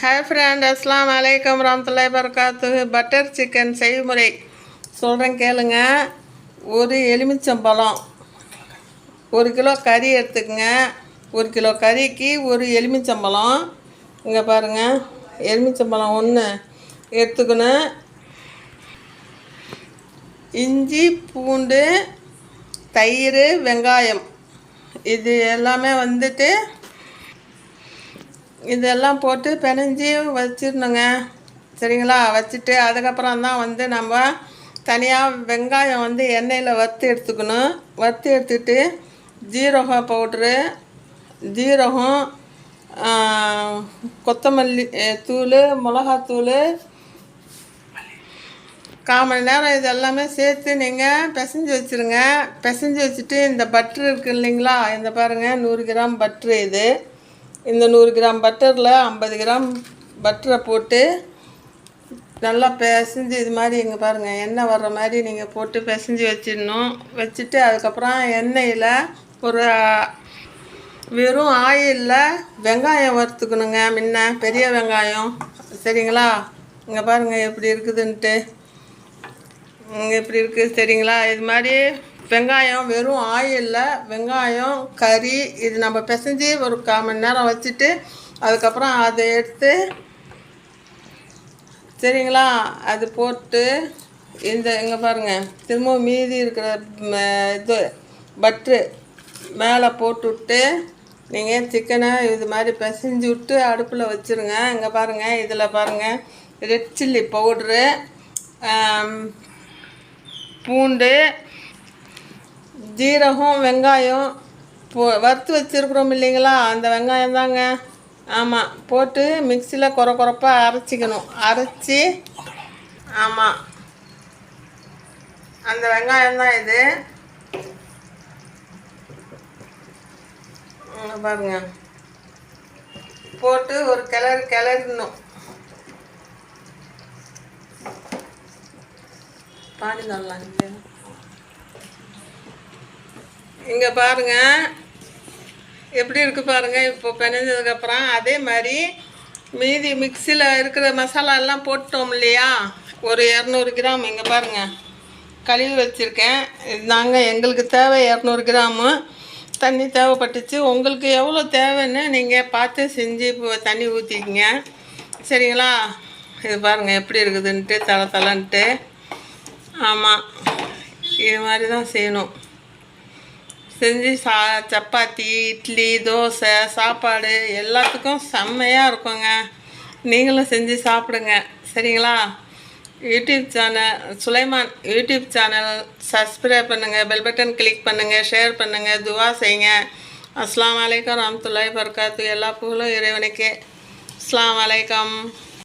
Hi friend அஸ்லாம் வலைக்கம் ரஹமத்துல்லாய் பரகாத்து butter chicken செய்முறை. சொல்கிறேன் கேளுங்க. ஒரு எலுமிச்சம்பழம். ஒரு கிலோ கறி எடுத்துக்கங்க. ஒரு கிலோ கறிக்கு ஒரு எலுமிச்சம்பழம். இங்கே பாருங்கள் எலுமிச்சம்பழம் ஒன்று எடுத்துக்கணும். இஞ்சி பூண்டு தயிர் வெங்காயம். இது எல்லாமே வந்துட்டு இதெல்லாம் போட்டு பிணைஞ்சி வச்சிடணுங்க. சரிங்களா? வச்சுட்டு அதுக்கப்புறம் தான் வந்து நம்ம தனியாக வெங்காயம் வந்து எண்ணெயில் வறுத்து எடுத்துக்கணும். வறுத்து எடுத்துட்டு ஜீரகம் பவுட்ரு ஜீரகம் கொத்தமல்லி தூள் மிளகாத்தூள் கால் மணி நேரம் இது எல்லாமே சேர்த்து நீங்கள் பிசைஞ்சு வச்சுருங்க. பிசைஞ்சு வச்சுட்டு இந்த பட்ரு இருக்குது இல்லைங்களா? இந்த பாருங்கள் நூறு கிராம் பட்ரு இது. இந்த நூறு கிராம் பட்டரில் ஐம்பது கிராம் பட்டரை போட்டு நல்லா பிசைஞ்சு இது மாதிரி இங்கே பாருங்கள் எண்ணெய் வர்ற மாதிரி நீங்கள் போட்டு பிசைஞ்சு வச்சிடணும். வச்சுட்டு அதுக்கப்புறம் எண்ணெயில் ஒரு வெறும் ஆயிலில் வெங்காயம் வறுத்துக்கணுங்க முன்ன பெரிய வெங்காயம். சரிங்களா? இங்கே பாருங்கள் எப்படி இருக்குதுன்ட்டு. இங்கே இப்படி இருக்குது சரிங்களா? இது மாதிரி வெங்காயம் வெறும் ஆயிலில் வெங்காயம் கறி இது நம்ம பிசைஞ்சு ஒரு கால் மணி நேரம் வச்சுட்டு அதுக்கப்புறம் அதை எடுத்து சரிங்களா? அது போட்டு இந்த இங்கே பாருங்கள் திரும்பவும் மீதி இருக்கிற ம, இது பட்ரு மேலே போட்டுவிட்டு நீங்கள் சிக்கனை இது மாதிரி பிசைஞ்சு விட்டு அடுப்பில் வச்சுருங்க. இங்கே பாருங்கள் இதில் பாருங்கள் ரெட் சில்லி பவுட்ரு பூண்டு ஜீரகம் வெங்காயம் போ வறுத்து வச்சுருக்குறோம் இல்லைங்களா? அந்த வெங்காயம் தாங்க. ஆமாம் போட்டு மிக்சியில் குறை குறைப்பாக அரைச்சிக்கணும். அரைச்சி ஆமாம் அந்த வெங்காயம் தான் இது. பாருங்க. போட்டு ஒரு கிளறு கிளறிடணும். பாடி நல்லா இல்லையா? இங்கே பாருங்கள் எப்படி இருக்குது பாருங்கள் இப்போ பிணைஞ்சதுக்கப்புறம் அதே மாதிரி மீதி மிக்சியில் இருக்கிற மசாலா எல்லாம் போட்டோம் இல்லையா? ஒரு இரநூறு கிராம். இங்கே பாருங்கள் கழுவி வச்சுருக்கேன். நாங்கள் எங்களுக்கு தேவை இரநூறு கிராமு. தண்ணி தேவைப்பட்டுச்சு. உங்களுக்கு எவ்வளோ தேவைன்னு நீங்கள் பார்த்து செஞ்சு இப்போ தண்ணி ஊற்றிக்கிங்க சரிங்களா? இது பாருங்கள் எப்படி இருக்குதுன்ட்டு தலை தலைன்ட்டு ஆமாம் இது மாதிரி தான் செய்யணும். செஞ்சு சா சப்பாத்தி இட்லி தோசை சாப்பாடு எல்லாத்துக்கும் செம்மையாக இருக்குங்க. நீங்களும் செஞ்சு சாப்பிடுங்க. சரிங்களா? YouTube channel Sulaiman YouTube channel subscribe பண்ணுங்கள் பெல் பட்டன் கிளிக் பண்ணுங்கள் ஷேர் பண்ணுங்கள் துவா செய்யுங்க. அஸ்லாம் வலைக்கம் ரஹ்மத்துல்லாஹி பர்காத்து எல்லா புகழும் இறைவனுக்கே. அஸ்லாம் வலைக்கம்